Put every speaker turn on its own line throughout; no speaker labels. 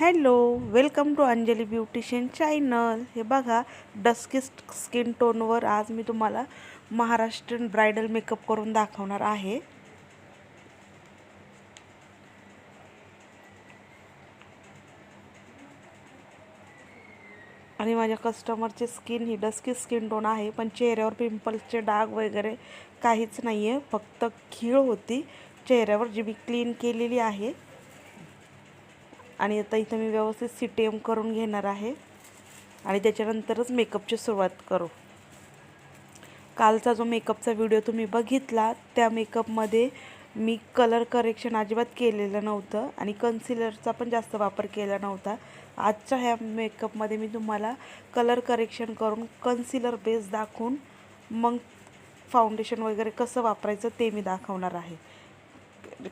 Hello welcome to Anjali beautician channel. हे बघा dusky skin टोनवर आज मी तुम्हाला महाराष्ट्रीयन ब्रायडल मेकअप करून दाखवणार आहे. आणि माझ्या कस्टमरची स्किन ही डस्की स्किन टोन आहे पण चेहऱ्यावर पिंपल्सचे डाग वगैरे काहीच नाही आहे फक्त खीळ होती. चेहऱ्यावर जी मी क्लीन केलेली आहे आणि आता इथं मी व्यवस्थित सी करून घेणार आहे. आणि त्याच्यानंतरच मेकअपची सुरुवात करू. कालचा जो मेकअपचा व्हिडिओ तुम्ही बघितला त्या मेकअपमध्ये मी कलर करेक्शन अजिबात केलेलं नव्हतं आणि कन्सिलरचा पण जास्त वापर केला नव्हता. आजच्या ह्या मेकअपमध्ये मी तुम्हाला कलर करेक्शन करून कन्सिलर बेस दाखवून मग फाउंडेशन वगैरे कसं वापरायचं ते मी दाखवणार आहे.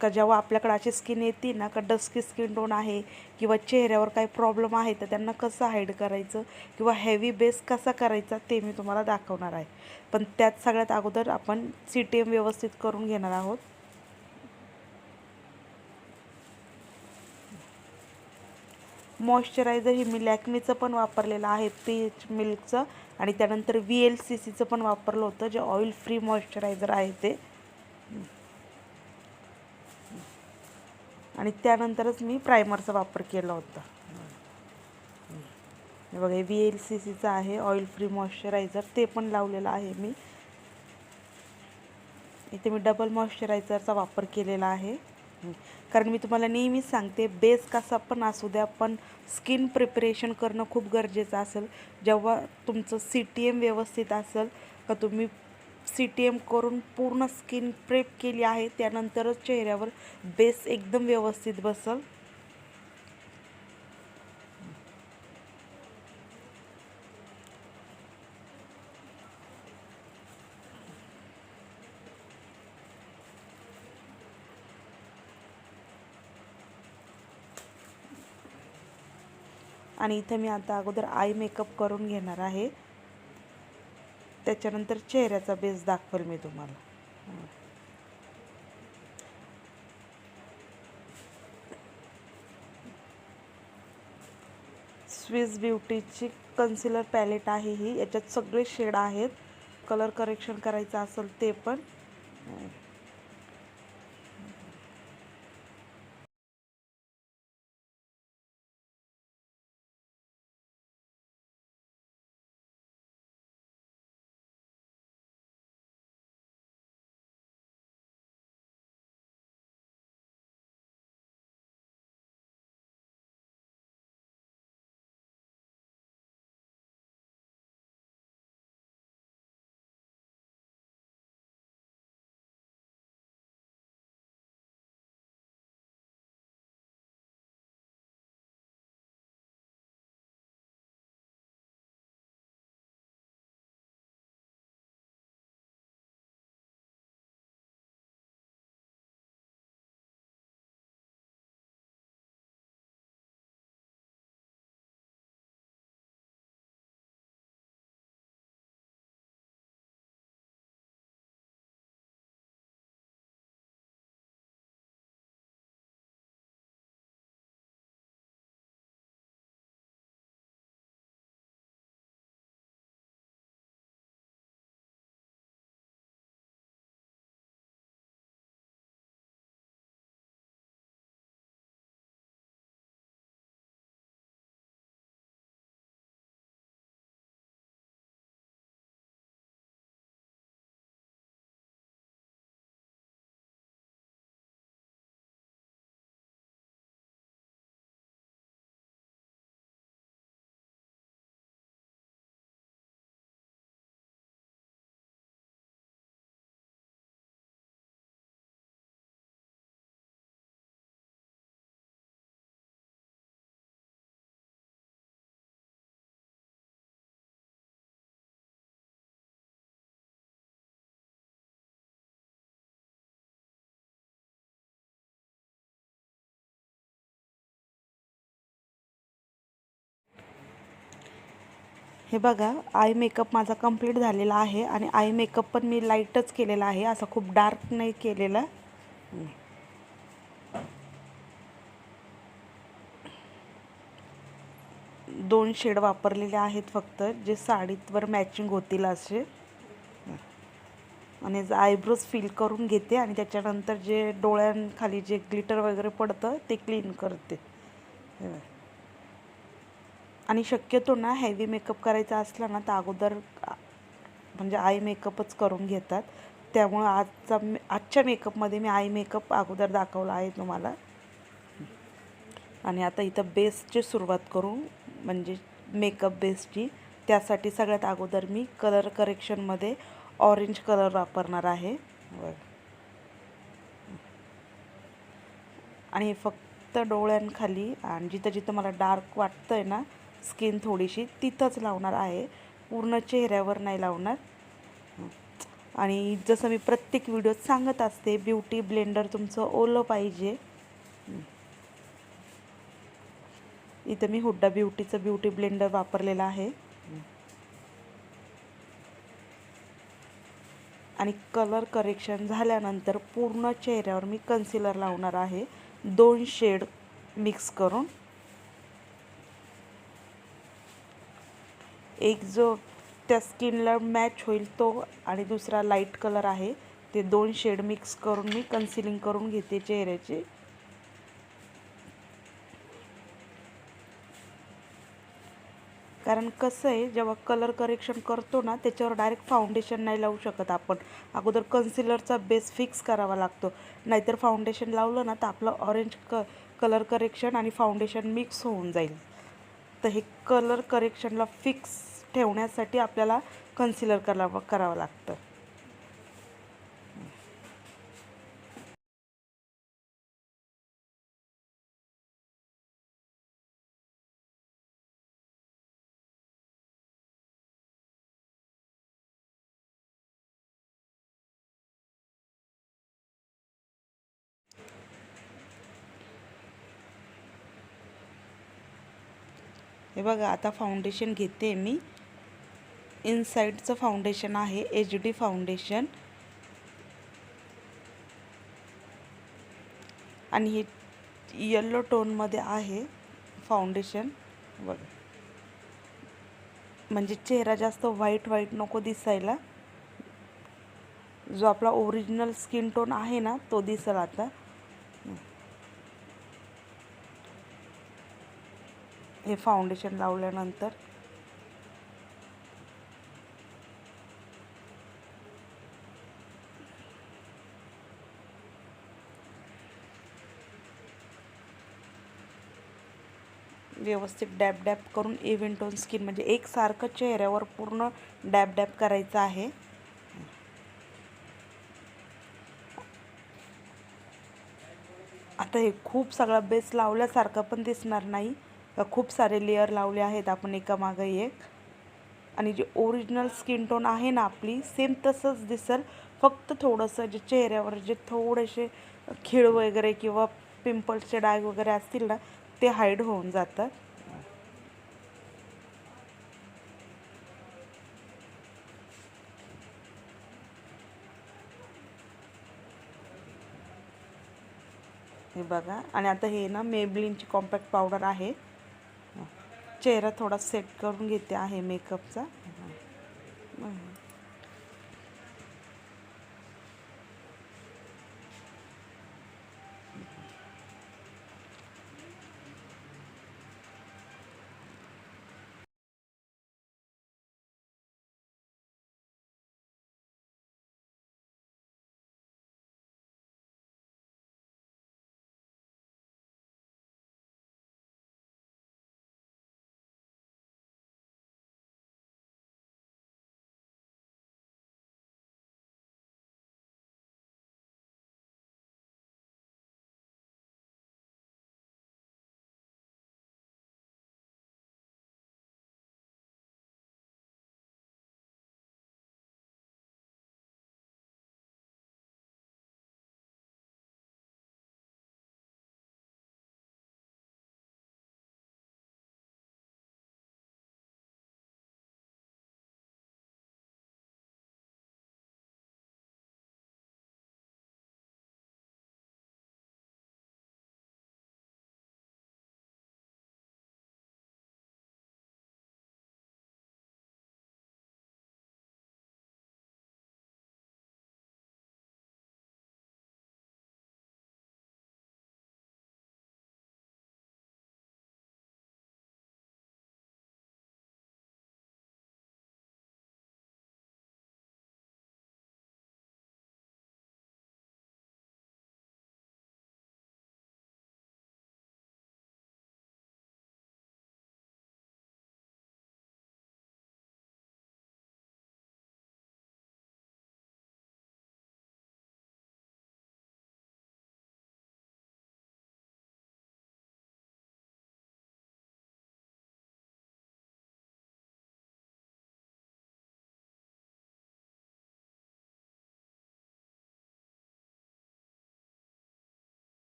का जेव्हा आपल्याकडे अशी स्किन येते ना का डस्की स्किन टोन आहे किंवा चेहऱ्यावर काही प्रॉब्लेम आहे तर त्यांना कसं हाईड करायचं किंवा हेवी बेस कसा करायचा ते मी तुम्हाला दाखवणार आहे. पण त्यात सगळ्यात अगोदर आपण सी टी एम व्यवस्थित करून घेणार आहोत. मॉइश्चरायझर हे मी लॅक्मीचं पण वापरलेलं आहे पीच मिल्कचं आणि त्यानंतर व्ही एल सी सीचं पण वापरलं होतं जे ऑइल फ्री मॉइश्चरायझर आहे ते. आणि त्यानंतरच मी प्रायमरचा वापर केला होता. हे बघा व्ही एल सी सीचं आहे ऑइल फ्री मॉइश्चरायझर ते पण लावलेलं आहे मी. इथे मी डबल मॉइश्चरायझरचा वापर केलेला आहे. कारण मी तुम्हाला नेहमीच सांगते बेस कसा पण असू द्या पण स्किन प्रिपरेशन करणं खूप गरजेचं असेल. जेव्हा तुमचं सी टी एम व्यवस्थित असेल का तुम्ही सी टी एम करून पूर्ण स्किन प्रेप केली आहे. त्यानंतरच चेहऱ्यावर बेस एकदम व्यवस्थित बसल. आणि इथं मी आता अगोदर आय मेकअप करून घेणार आहे. त्याच्यानंतर चेहऱ्याचा बेस दाखवेल मी तुम्हाला. स्विस ब्युटीची कन्सिलर पॅलेट आहे ही. याच्यात सगळे शेड आहेत. कलर करेक्शन करायचं असेल ते पण. हे बघा आय मेकअप माझा कंप्लीट झालेला आहे आणि आय मेकअप पण मी लाईटच केलेला आहे. असं खूप डार्क नाही केलेला. दोन शेड वापरलेले आहेत फक्त जे साडीतवर मॅचिंग होतील असे. आणि आयब्रोज फिल करून घेते आणि त्याच्यानंतर जे डोळ्यांखाली जे ग्लिटर वगैरे पडतं ते क्लीन करते. हे आणि शक्यतो ना हेवी मेकअप करायचा असला ना तर अगोदर म्हणजे आय मेकअपच करून घेतात. त्यामुळं आजचा मे आजच्या मेकअपमध्ये मी आय मेकअप अगोदर दाखवला आहे तुम्हाला. आणि आता इथं बेसची सुरुवात करू म्हणजे मेकअप बेसची त्यासाठी सगळ्यात अगोदर मी कलर करेक्शनमध्ये ऑरेंज कलर वापरणार आहे. आणि फक्त डोळ्यांखाली आणि जिथं जिथं मला डार्क वाटतं आहे ना स्किन थोडीशी तिथंच लावणार आहे. पूर्ण चेहऱ्यावर नाही लावणार. आणि जसं मी प्रत्येक व्हिडिओत सांगत असते ब्युटी ब्लेंडर तुमचं ओलं पाहिजे. इथं मी हुड्डा ब्युटीचं ब्युटी ब्लेंडर वापरलेलं आहे. आणि कलर करेक्शन झाल्यानंतर पूर्ण चेहऱ्यावर मी कन्सिलर लावणार आहे. दोन शेड मिक्स करून. एक जो त्या स्किनला मॅच होईल तो आणि दुसरा लाइट कलर आहे ते दोन शेड मिक्स करून मी कन्सिलिंग करून घेते चेहऱ्याची. कारण कसं आहे जेव्हा कलर करेक्शन करतो ना त्याच्यावर डायरेक्ट फाउंडेशन नाही लावू शकत आपण. अगोदर कन्सिलरचा बेस फिक्स करावा लागतो. नाहीतर फाउंडेशन लावलं ना तर आपलं ऑरेंज क कलर करेक्शन आणि फाउंडेशन मिक्स होऊन जाईल. तर हे कलर करेक्शनला फिक्स ठेवण्यासाठी आपल्याला कन्सिलर करावं करावं लागतं. हे बघा आता फाउंडेशन घेते मी. इनसाईडचं फाउंडेशन आहे एच डी फाउंडेशन आणि हे येल्लो टोनमध्ये आहे फाउंडेशन बघा. म्हणजे चेहरा जास्त व्हाईट व्हाईट नको दिसायला. जो आपला ओरिजिनल स्किन टोन आहे ना तो दिसेल आता. हे फाउंडेशन लावल्यानंतर. व्यवस्थित डॅब डॅप करून इव्हन टोन स्किन म्हणजे एकसारखं चेहऱ्यावर पूर्ण डॅब डॅप करायचं आहे. आता हे खूप सगळा बेस लावल्यासारखं पण दिसणार नाही. खूप सारे लेअर लावले आहेत आपण एकामागं एक. आणि जे ओरिजिनल स्किन टोन आहे ना आपली सेम तसंच दिसेल. फक्त थोडंसं जे चेहऱ्यावर जे थोडेसे खिळ वगैरे किंवा पिंपल्सचे डाग वगैरे असतील ना ते हाईड होऊन जातात. हे बघा. आणि आता हे ना मेबलिनची कॉम्पॅक्ट पावडर आहे. चेहरा थोडा सेट करून घेते आहे मेकअपचा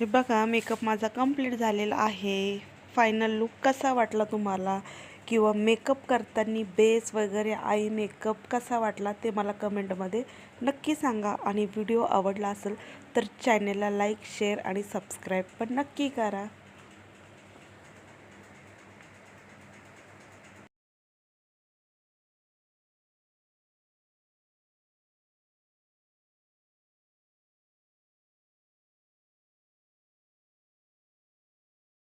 हे बघा मेकअप माझा कंप्लीट झालेला आहे. फायनल लुक कसा वाटला तुम्हाला? किंवा मेकअप करताना बेस वगैरे आई मेकअप कसा वाटला ते मला कमेंटमध्ये नक्की सांगा. आणि व्हिडिओ आवडला असेल तर चॅनेलला लाईक शेअर आणि सबस्क्राईब पण नक्की करा.